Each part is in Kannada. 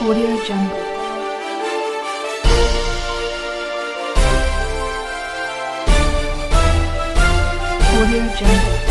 Audio Jungle. Audio Jungle.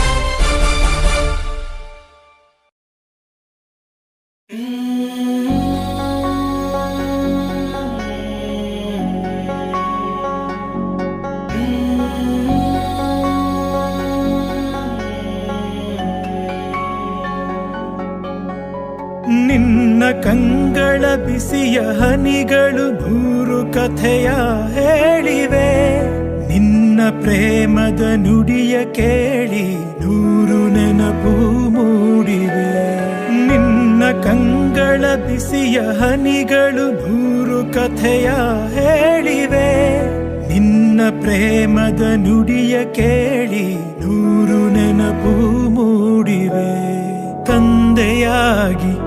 ನಿನ್ನ ಕಂಗಳ ಬಿಸಿಯ ಹನಿಗಳು ನೂರು ಕಥೆಯ ಹೇಳಿವೆ. ನಿನ್ನ ಪ್ರೇಮದ ನುಡಿಯ ಕೇಳಿ ನೂರು ನೆನಪು ಮೂಡಿವೆ. ನಿನ್ನ ಕಂಗಳ ಬಿಸಿಯ ಹನಿಗಳು ನೂರು ಕಥೆಯ ಹೇಳಿವೆ. ನಿನ್ನ ಪ್ರೇಮದ ನುಡಿಯ ಕೇಳಿ ನೂರು ನೆನಪು ಮೂಡಿವೆ. ತಂದೆಯಾಗಿ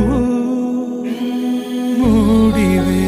ಮೂಡಿವೆ